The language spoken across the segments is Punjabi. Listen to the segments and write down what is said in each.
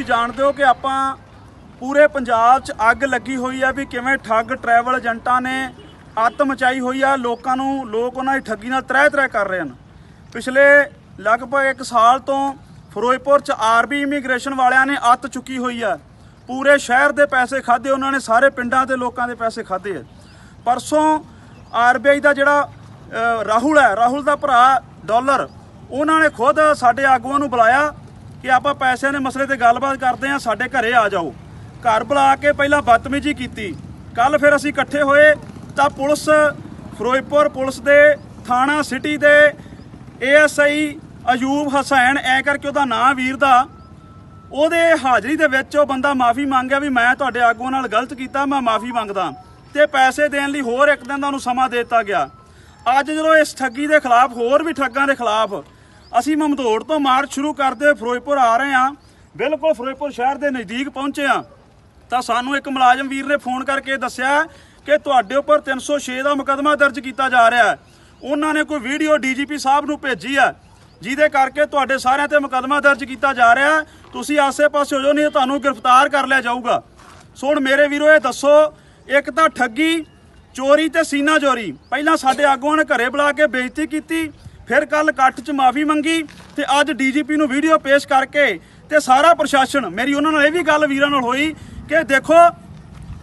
ਤੁਸੀਂ ਜਾਣਦੇ ਹੋ ਕਿ ਆਪਾਂ ਪੂਰੇ ਪੰਜਾਬ 'ਚ ਅੱਗ ਲੱਗੀ ਹੋਈ ਆ ਵੀ ਕਿਵੇਂ ਠੱਗ ਟਰੈਵਲ ਏਜੰਟਾਂ ਨੇ ਅੱਤ ਮਚਾਈ ਹੋਈ ਆ, ਲੋਕਾਂ ਨੂੰ ਲੋਕ ਉਹਨਾਂ ਦੀ ਠੱਗੀ ਨਾਲ ਤਰਹਿ ਤਰਹਿ ਕਰ ਰਹੇ ਹਨ। ਪਿਛਲੇ ਲਗਭਗ 1 ਸਾਲ ਤੋਂ ਫਿਰੋਜ਼ਪੁਰ 'ਚ ਆਰਬੀ ਇਮੀਗ੍ਰੇਸ਼ਨ ਵਾਲਿਆਂ ਨੇ ਅੱਤ ਚੁੱਕੀ ਹੋਈ ਆ। ਪੂਰੇ ਸ਼ਹਿਰ ਦੇ ਪੈਸੇ ਖਾਦੇ ਉਹਨਾਂ ਨੇ ਸਾਰੇ ਪਿੰਡਾਂ ਦੇ ਲੋਕਾਂ ਦੇ ਪੈਸੇ ਖਾਦੇ ਆ। ਪਰਸੋਂ ਆਰਬੀਆਈ ਦਾ ਜਿਹੜਾ ਰਾਹੁਲ ਹੈ, ਰਾਹੁਲ ਦਾ ਭਰਾ ਡਾਲਰ, ਉਹਨਾਂ ਨੇ ਖੁਦ ਸਾਡੇ ਆਗੂਆਂ ਨੂੰ ਬੁਲਾਇਆ। ਕਿ ਆਪਾਂ ਪੈਸਿਆਂ ਦੇ ਮਸਲੇ ਤੇ ਗੱਲਬਾਤ ਕਰਦੇ ਹਾਂ, ਸਾਡੇ ਘਰੇ ਆ ਜਾਓ। ਘਰ ਬੁਲਾ ਕੇ ਪਹਿਲਾਂ ਬਦਤਮੀਜੀ ਕੀਤੀ। ਕੱਲ ਫਿਰ ਅਸੀਂ ਇਕੱਠੇ ਹੋਏ ਤਾਂ ਪੁਲਿਸ ਫਿਰੋਜ਼ਪੁਰ ਪੁਲਿਸ ਦੇ, ਥਾਣਾ ਸਿਟੀ ਦੇ ਏਐਸਆਈ ਅਯੂਬ ਹਸੈਨ, ਐ ਕਰਕੇ ਉਹਦਾ ਨਾਂ ਵੀਰ ਦਾ, ਉਹਦੇ ਹਾਜ਼ਰੀ ਦੇ ਵਿੱਚ ਉਹ ਬੰਦਾ ਮਾਫੀ ਮੰਗਿਆ ਵੀ ਮੈਂ ਤੁਹਾਡੇ ਆਗੂਆਂ ਨਾਲ ਗਲਤ ਕੀਤਾ, ਮੈਂ ਮਾਫੀ ਮੰਗਦਾ। ਤੇ ਪੈਸੇ ਦੇਣ ਲਈ ਹੋਰ ਇੱਕ ਦਿਨ ਦਾ ਉਹਨੂੰ ਸਮਾਂ ਦੇ ਦਿੱਤਾ ਗਿਆ। ਅੱਜ ਜਦੋਂ ਇਸ ਠੱਗੀ ਦੇ ਖਿਲਾਫ, ਹੋਰ ਵੀ ਠੱਗਾਂ ਦੇ ਖਿਲਾਫ ਅਸੀਂ ਮਮਦੋੜ ਤੋਂ ਮਾਰਚ ਸ਼ੁਰੂ ਕਰਦੇ ਫਿਰੋਜ਼ਪੁਰ ਆ ਰਹੇ ਹਾਂ। ਬਿਲਕੁਲ ਫਿਰੋਜ਼ਪੁਰ ਸ਼ਹਿਰ ਦੇ ਨਜ਼ਦੀਕ ਪਹੁੰਚੇ ਹਾਂ। ਤਾਂ ਸਾਨੂੰ ਇੱਕ ਮੁਲਾਜ਼ਮ ਵੀਰ ਨੇ ਫੋਨ ਕਰਕੇ ਦੱਸਿਆ ਕਿ ਤੁਹਾਡੇ ਉੱਪਰ 306 ਦਾ ਮੁਕੱਦਮਾ ਦਰਜ ਕੀਤਾ ਜਾ ਰਿਹਾ ਹੈ। ਉਹਨਾਂ ਨੇ ਕੋਈ ਵੀਡੀਓ ਡੀਜੀਪੀ ਸਾਹਿਬ ਨੂੰ ਭੇਜੀ ਹੈ, ਜਿਹਦੇ ਕਰਕੇ ਤੁਹਾਡੇ ਸਾਰਿਆਂ ਤੇ ਮੁਕੱਦਮਾ ਦਰਜ ਕੀਤਾ ਜਾ ਰਿਹਾ ਹੈ। ਤੁਸੀਂ ਆਸੇ-ਪਾਸੇ ਹੋ ਜਾਓ, ਨਹੀਂ ਤੁਹਾਨੂੰ ਗ੍ਰਿਫਤਾਰ ਕਰ ਲਿਆ ਜਾਊਗਾ। ਸੋ ਹੁਣ ਮੇਰੇ ਵੀਰੋ, ਇਹ ਦੱਸੋ, ਇੱਕ ਤਾਂ ਠੱਗੀ, ਚੋਰੀ ਤੇ ਸੀਨਾ ਚੋਰੀ। ਪਹਿਲਾਂ ਸਾਡੇ ਆਗੂਆਂ ਨੇ ਘਰੇ ਬੁਲਾ ਕੇ ਬੇਇੱਜ਼ਤੀ ਕੀਤੀ। ਫਿਰ ਕੱਲ ਇਕੱਠ 'ਚ ਮਾਫੀ ਮੰਗੀ ਤੇ ਅੱਜ ਡੀਜੀਪੀ ਨੂੰ ਵੀਡੀਓ ਪੇਸ਼ ਕਰਕੇ ਤੇ ਸਾਰਾ ਪ੍ਰਸ਼ਾਸਨ, ਮੇਰੀ ਉਹਨਾਂ ਨਾਲ ਇਹ ਵੀ ਗੱਲ ਵੀਰਾਂ ਨਾਲ ਹੋਈ ਕਿ ਦੇਖੋ,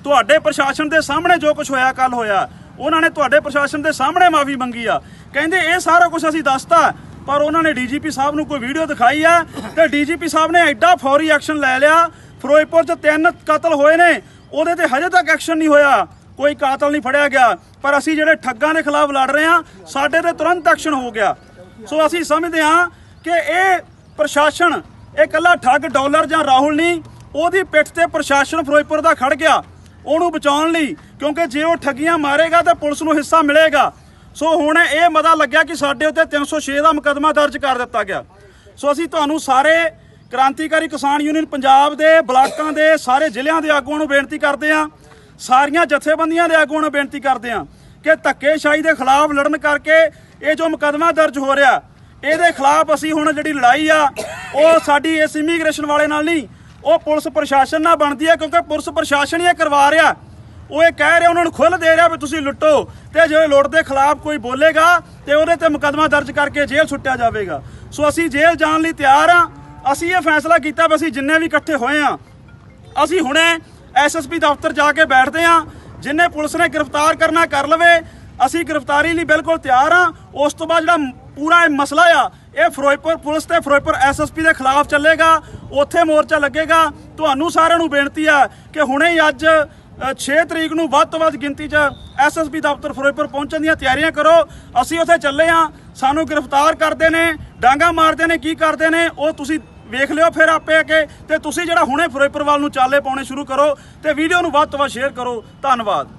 ਤੁਹਾਡੇ ਪ੍ਰਸ਼ਾਸਨ ਦੇ ਸਾਹਮਣੇ ਜੋ ਕੁਝ ਹੋਇਆ ਕੱਲ ਹੋਇਆ, ਉਹਨਾਂ ਨੇ ਤੁਹਾਡੇ ਪ੍ਰਸ਼ਾਸਨ ਦੇ ਸਾਹਮਣੇ ਮਾਫੀ ਮੰਗੀ ਆ। ਕਹਿੰਦੇ ਇਹ ਸਾਰਾ ਕੁਝ ਅਸੀਂ ਦੱਸਤਾ, ਪਰ ਉਹਨਾਂ ਨੇ ਡੀਜੀਪੀ ਸਾਹਿਬ ਨੂੰ ਕੋਈ ਵੀਡੀਓ ਦਿਖਾਈ ਆ ਤੇ ਡੀਜੀਪੀ ਸਾਹਿਬ ਨੇ ਐਡਾ ਫੌਰੀ ਐਕਸ਼ਨ ਲੈ ਲਿਆ, ਫਿਰੋਜ਼ਪੁਰ 'ਚ ਤਿੰਨ ਕਤਲ ਹੋਏ ਨੇ, ਉਹਦੇ ਤੇ ਹਜੇ ਤੱਕ ਐਕਸ਼ਨ ਨਹੀਂ ਹੋਇਆ। ਕੋਈ ਕਾਤਲ ਨਹੀਂ ਫੜਿਆ ਗਿਆ। ਪਰ ਅਸੀਂ ਜਿਹੜੇ ਠੱਗਾਂ ਦੇ ਖਿਲਾਫ ਲੜ ਰਹੇ ਹਾਂ, ਸਾਡੇ ਤੇ ਤੁਰੰਤ ਐਕਸ਼ਨ ਹੋ ਗਿਆ। ਸੋ ਅਸੀਂ ਸਮਝਦੇ ਹਾਂ ਕਿ ਇਹ ਪ੍ਰਸ਼ਾਸਨ, ਇਹ ਇਕੱਲਾ ਠੱਗ ਡਾਲਰ ਜਾਂ ਰਾਹੁਲ ਨਹੀਂ, ਉਹਦੀ ਪਿੱਠ ਤੇ ਪ੍ਰਸ਼ਾਸਨ ਫਿਰੋਜ਼ਪੁਰ ਦਾ ਖੜ ਗਿਆ। ਉਹਨੂੰ ਬਚਾਉਣ ਲਈ, ਕਿਉਂਕਿ ਜੇ ਉਹ ਠੱਗੀਆਂ ਮਾਰੇਗਾ ਤਾਂ ਪੁਲਿਸ ਨੂੰ ਹਿੱਸਾ ਮਿਲੇਗਾ। ਸੋ ਹੁਣ ਇਹ ਮਤਾ ਲੱਗਿਆ ਕਿ ਸਾਡੇ ਉੱਤੇ 306 ਦਾ ਮੁਕੱਦਮਾ ਦਰਜ ਕਰ ਦਿੱਤਾ ਗਿਆ। ਸੋ ਅਸੀਂ ਤੁਹਾਨੂੰ ਸਾਰੇ ਕ੍ਰਾਂਤੀਕਾਰੀ ਕਿਸਾਨ ਯੂਨੀਅਨ ਪੰਜਾਬ ਦੇ ਬਲਾਕਾਂ ਦੇ ਸਾਰੇ ਜ਼ਿਲ੍ਹਿਆਂ ਦੇ ਆਗੂਆਂ ਨੂੰ ਬੇਨਤੀ ਕਰਦੇ ਹਾਂ ਸਾਰੀਆਂ ਜਥੇਬੰਦੀਆਂ ਦੇ ਆਗੂਆਂ ਨੂੰ ਬੇਨਤੀ ਕਰਦੇ ਹਾਂ ਕਿ ਧੱਕੇਸ਼ਾਹੀ ਦੇ ਖਿਲਾਫ ਲੜਨ ਕਰਕੇ ਇਹ ਜੋ ਮੁਕੱਦਮਾ ਦਰਜ ਹੋ ਰਿਹਾ, ਇਹਦੇ ਖਿਲਾਫ ਅਸੀਂ ਹੁਣ ਜਿਹੜੀ ਲੜਾਈ ਆ, ਉਹ ਸਾਡੀ ਇਸ ਇਮੀਗ੍ਰੇਸ਼ਨ ਵਾਲੇ ਨਾਲ ਨਹੀਂ, ਉਹ ਪੁਲਿਸ ਪ੍ਰਸ਼ਾਸਨ ਨਾਲ ਬਣਦੀ ਹੈ, ਕਿਉਂਕਿ ਪੁਲਿਸ ਪ੍ਰਸ਼ਾਸਨ ਹੀ ਇਹ ਕਰਵਾ ਰਿਹਾ। ਉਹ ਇਹ ਕਹਿ ਰਿਹਾ, ਉਹਨਾਂ ਨੂੰ ਖੁੱਲ ਦੇ ਰਿਹਾ ਵੀ ਤੁਸੀਂ ਲੁੱਟੋ ਤੇ ਜੇ ਲੁੱਟ ਦੇ ਖਿਲਾਫ ਕੋਈ ਬੋਲੇਗਾ ਤੇ ਉਹਦੇ ਤੇ ਮੁਕੱਦਮਾ ਦਰਜ ਕਰਕੇ ਜੇਲ੍ਹ ਸੁੱਟਿਆ ਜਾਵੇਗਾ। ਸੋ ਅਸੀਂ ਜੇਲ੍ਹ ਜਾਣ ਲਈ ਤਿਆਰ ਆ ਅਸੀਂ ਇਹ ਫੈਸਲਾ ਕੀਤਾ ਵੀ ਅਸੀਂ ਜਿੰਨੇ ਵੀ ਇਕੱਠੇ ਹੋਏ ਆ ਅਸੀਂ ਹੁਣੇ ਐਸਐਸਪੀ ਦਫ਼ਤਰ ਜਾ ਕੇ ਬੈਠਦੇ ਆ ਜਿੰਨੇ ਪੁਲਿਸ ਨੇ ਗ੍ਰਿਫਤਾਰ ਕਰਨਾ ਕਰ ਲਵੇ ਅਸੀਂ ਗ੍ਰਿਫਤਾਰੀ ਲਈ ਬਿਲਕੁਲ ਤਿਆਰ ਆ ਉਸ ਤੋਂ ਬਾਅਦ ਜਿਹੜਾ ਪੂਰਾ ਇਹ ਮਸਲਾ ਆ ਇਹ ਫਿਰੋਜ਼ਪੁਰ ਪੁਲਿਸ ਤੇ ਫਿਰੋਜ਼ਪੁਰ ਐਸਐਸਪੀ ਦੇ ਖਿਲਾਫ ਚੱਲੇਗਾ ਉੱਥੇ ਮੋਰਚਾ ਲੱਗੇਗਾ। ਤੁਹਾਨੂੰ ਸਾਰਿਆਂ ਨੂੰ ਬੇਨਤੀ ਆ ਕਿ ਹੁਣੇ ਹੀ ਅੱਜ ਅ, 6 ਤਰੀਕ ਨੂੰ ਵੱਧ ਤੋਂ ਵੱਧ ਗਿਣਤੀ 'ਚ ਐਸਐਸਪੀ ਦਫ਼ਤਰ ਫਿਰੋਜ਼ਪੁਰ ਪਹੁੰਚਣ ਦੀਆਂ ਤਿਆਰੀਆਂ ਕਰੋ। ਅਸੀਂ ਉੱਥੇ ਚੱਲੇ ਆ ਸਾਨੂੰ ਗ੍ਰਿਫਤਾਰ ਕਰਦੇ ਨੇ ਡਾਂਗਾ ਮਾਰਦੇ ਨੇ ਕੀ ਕਰਦੇ ਨੇ ਉਹ ਤੁਸੀਂ ਵੇਖ ਲਿਓ ਫਿਰ ਆਪੇ ਕਿ। ਤੇ ਤੁਸੀਂ ਜਿਹੜਾ ਹੁਣੇ ਫਿਰੋਜ਼ਪੁਰ ਵੱਲ ਨੂੰ ਚਾਲੇ ਪਾਉਣੇ ਸ਼ੁਰੂ ਕਰੋ ਤੇ ਵੀਡੀਓ ਨੂੰ ਵੱਧ ਤੋਂ ਵੱਧ ਸ਼ੇਅਰ ਕਰੋ। ਧੰਨਵਾਦ।